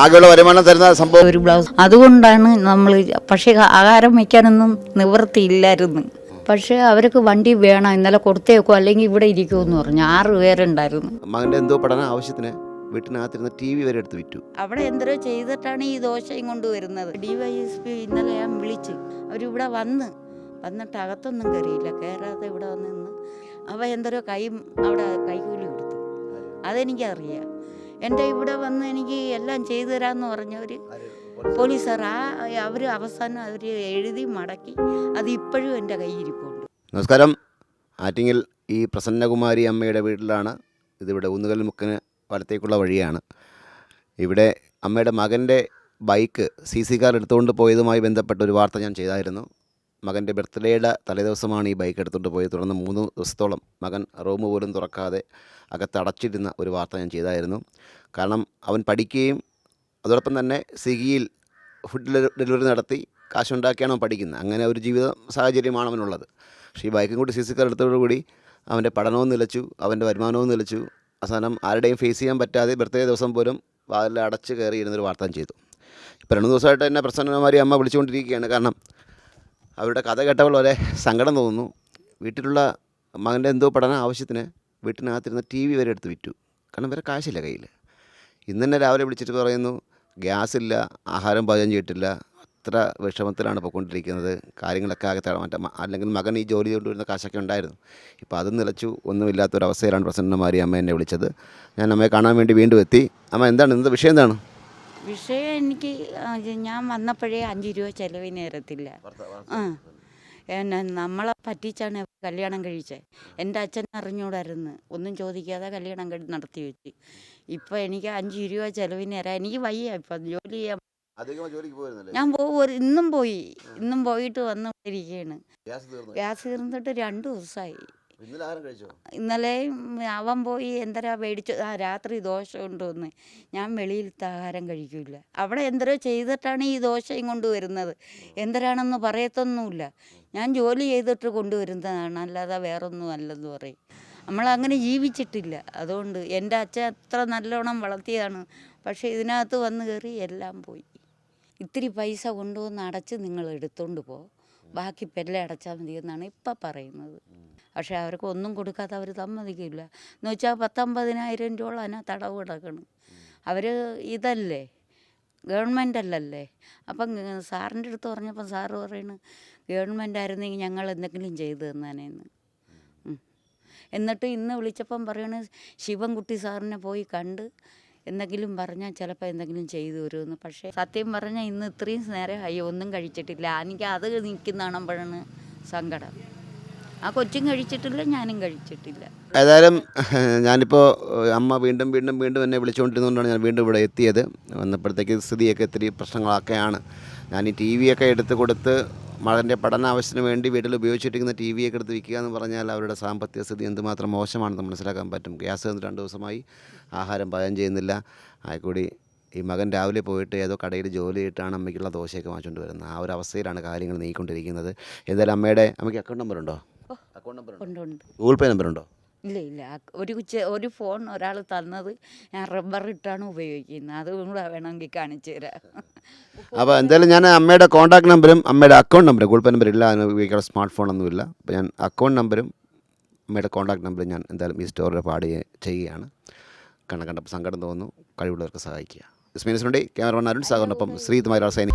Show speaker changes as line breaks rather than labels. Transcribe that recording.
ആകെയുള്ള വരുമാനം തരുന്ന സംഭവം.
ഒരു ബ്ലൗസ് അതുകൊണ്ടാണ് നമ്മൾ പക്ഷേ ആഹാരം വയ്ക്കാനൊന്നും നിവൃത്തിയില്ലായിരുന്നു. പക്ഷേ അവർക്ക് വണ്ടി വേണം ഇന്നലെ കൊടുത്തേക്കോ അല്ലെങ്കിൽ ഇവിടെ ഇരിക്കുമെന്ന് പറഞ്ഞു. ആറ് പേരുണ്ടായിരുന്നു.
മകന്റെ എന്തോ പഠന ആവശ്യത്തിന് വീട്ടിനകത്തിരുന്ന് ടി വി വരെ എടുത്ത് വിറ്റു.
അവിടെ എന്തോ ചെയ്തിട്ടാണ് ഈ ദോശയും കൊണ്ടുവരുന്നത് ഡി വൈ എസ് പി ഇന്നലെ ഞാൻ വിളിച്ച് അവരിവിടെ വന്ന് വന്നിട്ട് അകത്തൊന്നും കയറിയില്ല. കയറാതെ ഇവിടെ വന്ന് നിന്ന് അവ എന്തോ കൈ അവിടെ കൈകൂലി കൊടുത്തു. അതെനിക്കറിയാം. എന്റെ ഇവിടെ വന്ന് എനിക്ക് എല്ലാം ചെയ്തു തരാമെന്ന് പറഞ്ഞവർ പോലീസുകാർ ആ അവർ അവസാനം അവർ എഴുതി മടക്കി അത് ഇപ്പോഴും എന്റെ കയ്യിരിപ്പുണ്ട്
നമസ്കാരം. ആറ്റിങ്ങിൽ ഈ പ്രസന്നകുമാരി അമ്മയുടെ വീട്ടിലാണ് ഇതിവിടെ ഊന്നുകൽ മുക്കിന് വലത്തേക്കുള്ള വഴിയാണ്. ഇവിടെ അമ്മയുടെ മകന്റെ ബൈക്ക് സി സി കാർ എടുത്തുകൊണ്ട് പോയതുമായി ബന്ധപ്പെട്ട ഒരു വാർത്ത ഞാൻ ചെയ്തായിരുന്നു. മകന്റെ ബർത്ത്ഡേയുടെ തലേദിവസമാണ് ഈ ബൈക്ക് എടുത്തുകൊണ്ട് പോയത്. തുടർന്ന് മൂന്ന് ദിവസത്തോളം മകൻ റൂം പോലും തുറക്കാതെ അകത്ത് അടച്ചിരുന്ന ഒരു വാർത്ത ഞാൻ ചെയ്തായിരുന്നു. കാരണം അവൻ പഠിക്കുകയും അതോടൊപ്പം തന്നെ സ്വിഗ്ഗിയിൽ ഫുഡ് ഡെലിവറി നടത്തി കാശുണ്ടാക്കിയാണ് അവൻ പഠിക്കുന്നത്. അങ്ങനെ ഒരു ജീവിത സാഹചര്യമാണ് അവനുള്ളത്. പക്ഷേ ഈ ബൈക്കും കൂടി സി സി കാർ അവന്റെ പഠനവും നിലച്ചു അവന്റെ വരുമാനവും നിലച്ചു. അവസാനം ആരുടെയും ഫേസ് ചെയ്യാൻ പറ്റാതെ ബർത്ത്ഡേ ദിവസം പോലും വാതിൽ അടച്ച് കയറി ഇരുന്നൊരു വാർത്ത ചെയ്തു. ഇപ്പോൾ രണ്ട് ദിവസമായിട്ട് എന്നെ പ്രസന്നമാരി അമ്മ വിളിച്ചുകൊണ്ടിരിക്കുകയാണ്. കാരണം അവരുടെ കഥ കേട്ടപ്പോൾ വളരെ സങ്കടം തോന്നുന്നു. വീട്ടിലുള്ള മകന്റെ എന്തോ പഠന ആവശ്യത്തിന് വീട്ടിനകത്തിരുന്ന ടി വി വരെ എടുത്ത് വിറ്റു. കാരണം വേറെ കാശില്ല കയ്യിൽ ഇന്ന് തന്നെ രാവിലെ വിളിച്ചിട്ട് പറയുന്നു ഗ്യാസില്ല ആഹാരം പാചകം ചെയ്തിട്ടില്ല അത്ര വിഷമത്തിലാണ് പോയിക്കൊണ്ടിരിക്കുന്നത്. കാര്യങ്ങളൊക്കെ ആകെ മറ്റേ അല്ലെങ്കിൽ മകൻ ഈ ജോലി കൊണ്ടുവരുന്ന കാശൊക്കെ ഉണ്ടായിരുന്നു. ഇപ്പോൾ അതും നിലച്ചു ഒന്നുമില്ലാത്തൊരവസ്ഥയിലാണ് പ്രസന്നമാരി അമ്മ എന്നെ വിളിച്ചത്. ഞാൻ അമ്മയെ കാണാൻ വേണ്ടി വീണ്ടും എത്തി. അമ്മ എന്താണ് ഇന്നത്തെ വിഷയം എന്താണ്?
വിഷയം എനിക്ക് ഞാൻ വന്നപ്പോഴേ അഞ്ച് രൂപ ചിലവിന് നേരത്തില്ല ആ. എന്നെ നമ്മളെ പറ്റിച്ചാണ് കല്യാണം കഴിച്ചത് എന്റെ അച്ഛൻ അറിഞ്ഞൂടായിരുന്നു. ഒന്നും ചോദിക്കാതെ കല്യാണം കഴി നടത്തി വെച്ച്. ഇപ്പം എനിക്ക് അഞ്ച് രൂപ ചിലവിന് തരാം എനിക്ക് വയ്യ ഇപ്പം ജോലി ചെയ്യാൻ. ഞാൻ പോകും ഇന്നും പോയി. ഇന്നും പോയിട്ട് വന്ന് ഇരിക്കുകയാണ്.
ഗ്യാസ്
തീർന്നിട്ട് രണ്ട് ദിവസമായി
ഇന്നലെ
അവൻ പോയി എന്തരാ മേടിച്ചു? ആ രാത്രി ദോശ കൊണ്ടുവന്ന്. ഞാൻ വെളിയിലത്തെ ആഹാരം കഴിക്കില്ല അവിടെ എന്തരോ ചെയ്തിട്ടാണ് ഈ ദോശയും കൊണ്ടുവരുന്നത് എന്തരാണെന്ന് പറയത്തൊന്നുമില്ല. ഞാൻ ജോലി ചെയ്തിട്ട് കൊണ്ടുവരുന്നതാണ് അല്ലാതെ വേറൊന്നും അല്ലെന്ന് പറയും. നമ്മളങ്ങനെ ജീവിച്ചിട്ടില്ല. അതുകൊണ്ട് എന്റെ അച്ഛൻ അത്ര നല്ലോണം വളർത്തിയതാണ്. പക്ഷേ ഇതിനകത്ത് വന്ന് കയറി എല്ലാം പോയി. ഇത്തിരി പൈസ കൊണ്ടുവന്ന് അടച്ച് നിങ്ങൾ എടുത്തോണ്ട് പോ. ബാക്കി പെല്ല അടച്ചാൽ മതി എന്നാണ് ഇപ്പം പറയുന്നത്. പക്ഷേ അവർക്ക് ഒന്നും കൊടുക്കാതെ അവർ സമ്മതിക്കില്ല. എന്ന് വെച്ചാൽ പത്തൊമ്പതിനായിരം രൂപ അതിനകത്ത് അടവ് കിടക്കണം. അവർ ഇതല്ലേ? ഗവൺമെന്റ് അല്ലല്ലേ? അപ്പം സാറിന്റെ അടുത്ത് പറഞ്ഞപ്പോൾ സാറ് പറയണ് ഗവൺമെന്റ് ആയിരുന്നെങ്കിൽ ഞങ്ങൾ എന്തെങ്കിലും ചെയ്തു തന്നാനേന്ന്. എന്നിട്ട് ഇന്ന് വിളിച്ചപ്പം പറയണ് ശിവൻകുട്ടി സാറിനെ പോയി കണ്ട് എന്തെങ്കിലും പറഞ്ഞാൽ ചിലപ്പോൾ എന്തെങ്കിലും ചെയ്തു വരുമെന്ന് പക്ഷേ സത്യം പറഞ്ഞാൽ ഇന്ന് ഇത്രയും നേരം അയ്യോ ഒന്നും കഴിച്ചിട്ടില്ല. എനിക്ക് അത് നിൽക്കുന്ന കാണുമ്പോഴാണ് സങ്കടം. ആ കൊച്ചും കഴിച്ചിട്ടില്ല ഞാനും കഴിച്ചിട്ടില്ല.
ഏതായാലും ഞാനിപ്പോൾ അമ്മ വീണ്ടും വീണ്ടും വീണ്ടും എന്നെ വിളിച്ചുകൊണ്ടിരുന്നതുകൊണ്ടാണ് ഞാൻ വീണ്ടും ഇവിടെ എത്തിയത്. വന്നപ്പോഴത്തേക്ക് സ്ഥിതിയൊക്കെ ഇത്തിരി പ്രശ്നങ്ങളൊക്കെയാണ്. ഞാൻ ഈ ടി വിയൊക്കെ എടുത്ത് കൊടുത്ത് മകന്റെ പഠന ആവശ്യത്തിന് വേണ്ടി വീട്ടിൽ ഉപയോഗിച്ചിരിക്കുന്ന ടി വിയൊക്കെ എടുത്ത് വിൽക്കുക എന്ന് പറഞ്ഞാൽ അവരുടെ സാമ്പത്തിക സ്ഥിതി എന്തുമാത്രം മോശമാണെന്ന് മനസ്സിലാക്കാൻ പറ്റും. ഗ്യാസ് തന്നിട്ട് രണ്ട് ദിവസമായി ആഹാരം പാചകം ചെയ്യുന്നില്ല. ആയിക്കൂടി ഈ മകൻ രാവിലെ പോയിട്ട് ഏതോ കടയിൽ ജോലി ചെയ്തിട്ടാണ് അമ്മയ്ക്കുള്ള ദോശയൊക്കെ വാങ്ങിച്ചുകൊണ്ട് വരുന്നത്. ആ ഒരു അവസ്ഥയിലാണ് കാര്യങ്ങൾ നീങ്ങിക്കൊണ്ടിരിക്കുന്നത്. എന്തായാലും അമ്മയുടെ അമ്മയ്ക്ക് അക്കൗണ്ട് നമ്പർ ഉണ്ടോ? അക്കൗണ്ട് നമ്പർ ഉണ്ടോ?
കൊണ്ടുണ്ട്
ഗൂഗിൾ പേ നമ്പർ ഉണ്ടോ?
ഇല്ല ഇല്ല. അ- ഒരു ഉച്ച ഒരു ഫോൺ ഒരാൾ തന്നത് ഞാൻ റബ്ബർ ഇട്ടാണ് ഉപയോഗിക്കുന്നത്. അതും കൂടെ വേണമെങ്കിൽ കാണിച്ചു തരാം.
അപ്പോൾ എന്തായാലും ഞാൻ അമ്മയുടെ കോൺടാക്ട് നമ്പറും അമ്മയുടെ അക്കൗണ്ട് നമ്പറും ഗൂഗിൾ പേ നമ്പർ ഇല്ല അതിന് ഉപയോഗിക്കാനുള്ള സ്മാർട്ട് ഫോണൊന്നുമില്ല അപ്പോൾ ഞാൻ അക്കൗണ്ട് നമ്പറും അമ്മയുടെ കോൺടാക്ട് നമ്പറും ഞാൻ എന്തായാലും ഈ സ്റ്റോറിൽ പാടി ചെയ്യുകയാണ്. കണ്ട കണ്ടപ്പോൾ സങ്കടം തോന്നുന്നു. കഴിവുള്ളവർക്ക് സഹായിക്കുക. ഇസ്മീൻസിനുണ്ട് ക്യാമറമാൻ അരുൺ സാഗറിനൊപ്പം ശ്രീതുമാരാ സൈനി